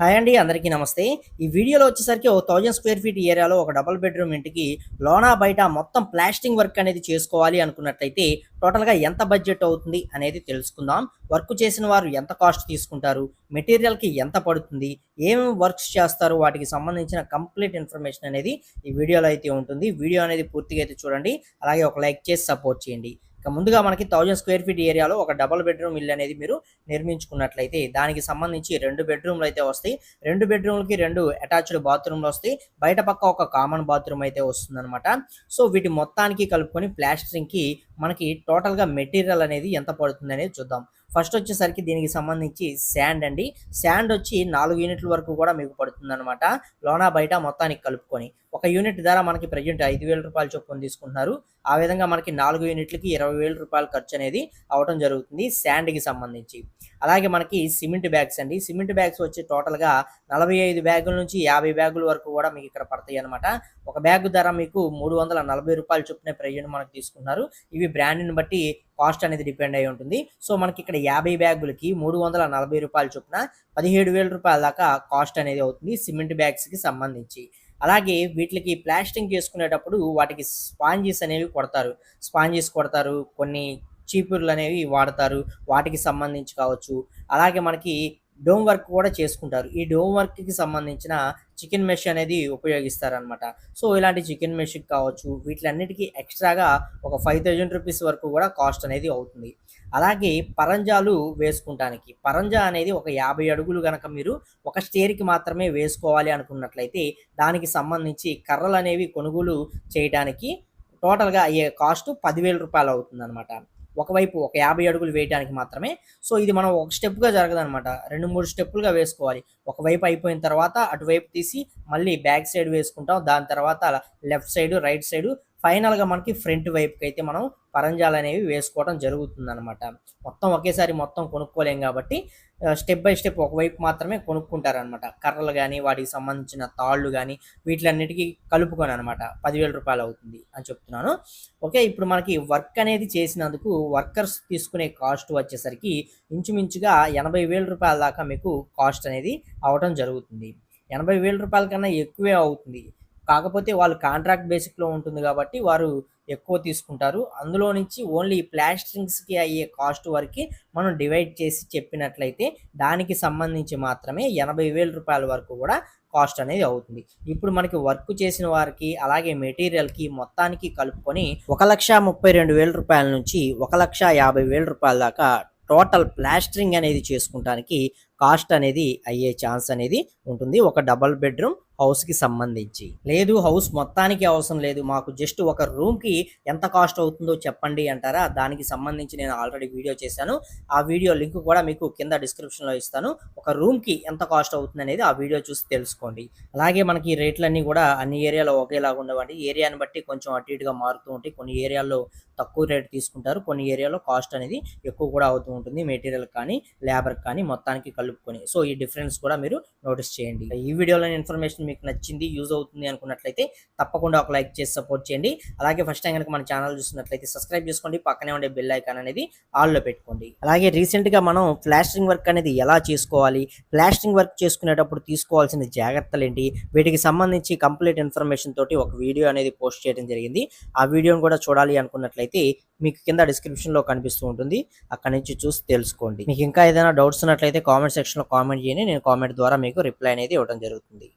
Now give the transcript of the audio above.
Hi అండి అందరికీ నమస్తే. ఈ వీడియోలో వచ్చేసరికి ఒక థౌజండ్ స్క్వేర్ ఫీట్ ఏరియాలో ఒక డబుల్ బెడ్రూమ్ ఇంటికి లోనా బయట మొత్తం ప్లాస్టింగ్ వర్క్ అనేది చేసుకోవాలి అనుకున్నట్లయితే టోటల్గా ఎంత బడ్జెట్ అవుతుంది అనేది తెలుసుకుందాం. వర్క్ చేసిన వారు ఎంత కాస్ట్ తీసుకుంటారు? మెటీరియల్కి ఎంత పడుతుంది? ఏమేమి వర్క్స్ చేస్తారు? వాటికి సంబంధించిన కంప్లీట్ ఇన్ఫర్మేషన్ అనేది ఈ వీడియోలో అయితే ఉంటుంది. వీడియో అనేది పూర్తిగా అయితే చూడండి. అలాగే ఒక లైక్ చేసి సపోర్ట్ చేయండి. ఇక ముందుగా మనకి థౌజండ్ స్క్వేర్ ఫీట్ ఏరియాలో ఒక డబల్ బెడ్రూమ్ ఇల్లు అనేది మీరు నిర్మించుకున్నట్లయితే దానికి సంబంధించి రెండు బెడ్రూమ్లు అయితే వస్తాయి. రెండు బెడ్రూమ్లకి రెండు అటాచ్డ్ బాత్రూమ్లు వస్తాయి. బయట పక్క ఒక కామన్ బాత్రూమ్ అయితే వస్తుందన్నమాట. సో వీటి మొత్తానికి కలుపుకొని ప్లాస్టరింగ్కి మనకి టోటల్గా మెటీరియల్ అనేది ఎంత పడుతుంది అనేది చూద్దాం. ఫస్ట్ వచ్చేసరికి దీనికి సంబంధించి శాండ్ అండి. శాండ్ వచ్చి నాలుగు యూనిట్ల వరకు కూడా మీకు పడుతుంది అనమాట లోనా బయట మొత్తానికి కలుపుకొని. ఒక యూనిట్ ధర మనకి ప్రజెంట్ ఐదు వేల రూపాయలు చొప్పున తీసుకుంటున్నారు. ఆ విధంగా మనకి నాలుగు యూనిట్లకి ఇరవై వేల రూపాయల ఖర్చు అనేది అవడం జరుగుతుంది శాండ్కి సంబంధించి. అలాగే మనకి సిమెంట్ బ్యాగ్స్ అండి. సిమెంట్ బ్యాగ్స్ వచ్చి టోటల్గా నలభై ఐదు బ్యాగుల నుంచి యాభై బ్యాగుల వరకు కూడా మీకు ఇక్కడ పడతాయి అనమాట ఒక బ్యాగ్ ధర మీకు మూడు వందల నలభై రూపాయలు చొప్పున ప్రజెంట్ మనకు తీసుకున్నారు ఇవి బ్రాండ్ని బట్టి కాస్ట్ అనేది డిపెండ్ అయి ఉంటుంది. సో మనకి ఇక్కడ యాభై బ్యాగులకి మూడు వందల నలభై రూపాయల చొప్పున పదిహేడు వేల రూపాయల దాకా కాస్ట్ అనేది అవుతుంది సిమెంట్ బ్యాగ్స్కి సంబంధించి. అలాగే వీటికి ప్లాస్టింగ్ చేసుకునేటప్పుడు వాటికి స్పాంజెస్ అనేవి కొడతారు. స్పాంజెస్ కొడతారు కొన్ని చీపుర్లు అనేవి వాడతారు వాటికి సంబంధించి కావచ్చు. అలాగే మనకి డోమ్ వర్క్ కూడా చేసుకుంటారు. ఈ డోమ్ వర్క్కి సంబంధించిన చికెన్ మెష్ అనేది ఉపయోగిస్తారనమాట సో ఇలాంటి చికెన్ మెష్కి కావచ్చు వీటిలన్నిటికీ ఎక్స్ట్రాగా ఒక ఫైవ్ థౌజండ్ రూపీస్ వరకు కూడా కాస్ట్ అనేది అవుతుంది. అలాగే పరంజాలు వేసుకుంటానికి. పరంజా అనేది ఒక యాభై అడుగులు గనక మీరు ఒక స్టేర్కి మాత్రమే వేసుకోవాలి అనుకున్నట్లయితే దానికి సంబంధించి కర్రలు అనేవి కొనుగోలు చేయడానికి టోటల్గా అయ్యే కాస్ట్ పదివేల రూపాయలు అవుతుంది అనమాట ఒకవైపు ఒక యాభై అడుగులు వేయడానికి మాత్రమే. సో ఇది మనం ఒక స్టెప్గా జరగదనమాట రెండు మూడు స్టెప్పులుగా వేసుకోవాలి. ఒకవైపు అయిపోయిన తర్వాత అటువైపు తీసి మళ్ళీ బ్యాక్ సైడ్ వేసుకుంటాం. దాని తర్వాత లెఫ్ట్ సైడ్ రైట్ సైడ్ ఫైనల్గా మనకి ఫ్రంట్ వైపుకి అయితే మనం పరంజాలు అనేవి వేసుకోవడం జరుగుతుంది అనమాట మొత్తం ఒకేసారి మొత్తం కొనుక్కోలేం కాబట్టి స్టెప్ బై స్టెప్ ఒకవైపు మాత్రమే కొనుక్కుంటారనమాట కర్రలు కానీ వాటికి సంబంధించిన తాళ్ళు కానీ వీటిలన్నిటికీ కలుపుకొని అనమాట పదివేల రూపాయలు అవుతుంది అని చెప్తున్నాను. ఓకే ఇప్పుడు మనకి వర్క్ అనేది చేసినందుకు వర్కర్స్ తీసుకునే కాస్ట్ వచ్చేసరికి ఇంచుమించుగా ఎనభై వేల రూపాయల దాకా మీకు కాస్ట్ అనేది అవడం జరుగుతుంది. ఎనభై వేల రూపాయల కన్నా ఎక్కువే అవుతుంది. కాకపోతే వాళ్ళు కాంట్రాక్ట్ బేసిక్లో ఉంటుంది కాబట్టి వారు ఎక్కువ తీసుకుంటారు. అందులో నుంచి ఓన్లీ ప్లాస్టరింగ్స్కి అయ్యే కాస్ట్ వరకు మనం డివైడ్ చేసి చెప్పినట్లయితే దానికి సంబంధించి మాత్రమే ఎనభై వేల రూపాయల వరకు కూడా కాస్ట్ అనేది అవుతుంది. ఇప్పుడు మనకి వర్క్ చేసిన వారికి అలాగే మెటీరియల్కి మొత్తానికి కలుపుకొని ఒక లక్ష ముప్పై రెండు వేల రూపాయల నుంచి ఒక లక్ష యాభై వేల రూపాయల దాకా టోటల్ ప్లాస్టరింగ్ అనేది చేసుకుంటానికి కాస్ట్ అనేది అయ్యే ఛాన్స్ అనేది ఉంటుంది. ఒక డబల్ బెడ్రూమ్ హౌస్కి సంబంధించి. లేదు హౌస్ మొత్తానికి అవసరం లేదు. మాకు జస్ట్ ఒక రూమ్కి ఎంత కాస్ట్ అవుతుందో చెప్పండి అంటారా? దానికి సంబంధించి నేను ఆల్రెడీ వీడియో చేశాను. ఆ వీడియో లింక్ కూడా మీకు కింద డిస్క్రిప్షన్లో ఇస్తాను. ఒక రూమ్కి ఎంత కాస్ట్ అవుతుంది అనేది ఆ వీడియో చూసి తెలుసుకోండి. అలాగే మనకి రేట్లన్నీ కూడా అన్ని ఏరియాలో ఒకేలాగా ఉండవండి. ఏరియాని బట్టి కొంచెం అటు ఇటుగా మారుతూ ఉంటాయి కొన్ని ఏరియాల్లో తక్కువ రేట్ తీసుకుంటారు. కొన్ని ఏరియాలో కాస్ట్ అనేది ఎక్కువ కూడా అవుతూ ఉంటుంది. మెటీరియల్ కానీ లేబర్ కానీ మొత్తానికి కలుపుకొని. సో ఈ డిఫరెన్స్ కూడా మీరు నోటీస్ చేయండి. ఈ వీడియోలోని ఇన్ఫర్మేషన్ మీకు నచ్చింది యూజ్ అవుతుంది అనుకున్నట్లయితే తప్పకుండా ఒక లైక్ చేసి సపోర్ట్ చేయండి. అలాగే ఫస్ట్ టైం కనుక మన ఛానల్ చూసినట్లయితే సబ్స్క్రైబ్ చేసుకోండి. పక్కనే ఉండే బెల్ ఐకాన్ అనేది ఆల్లో పెట్టుకోండి. అలాగే రీసెంట్గా మనం ప్లాస్టరింగ్ వర్క్ అనేది ఎలా చేసుకోవాలి? ప్లాస్టరింగ్ వర్క్ చేసుకునేటప్పుడు తీసుకోవాల్సిన జాగ్రత్తలు ఏంటి? వీటికి సంబంధించి కంప్లీట్ ఇన్ఫర్మేషన్ తోటి ఒక వీడియో అనేది పోస్ట్ చేయడం జరిగింది. ఆ వీడియోని కూడా చూడాలి అనుకున్నట్లయితే మీకు కింద డిస్క్రిప్షన్లో కనిపిస్తూ ఉంటుంది. అక్కడ నుంచి చూసి తెలుసుకోండి. మీకు ఇంకా ఏదైనా డౌట్స్ ఉన్నట్లయితే కామెంట్ సెక్షన్లో కామెంట్ చేయండి. నేను కామెంట్ ద్వారా మీకు రిప్లై అనేది ఇవ్వడం జరుగుతుంది.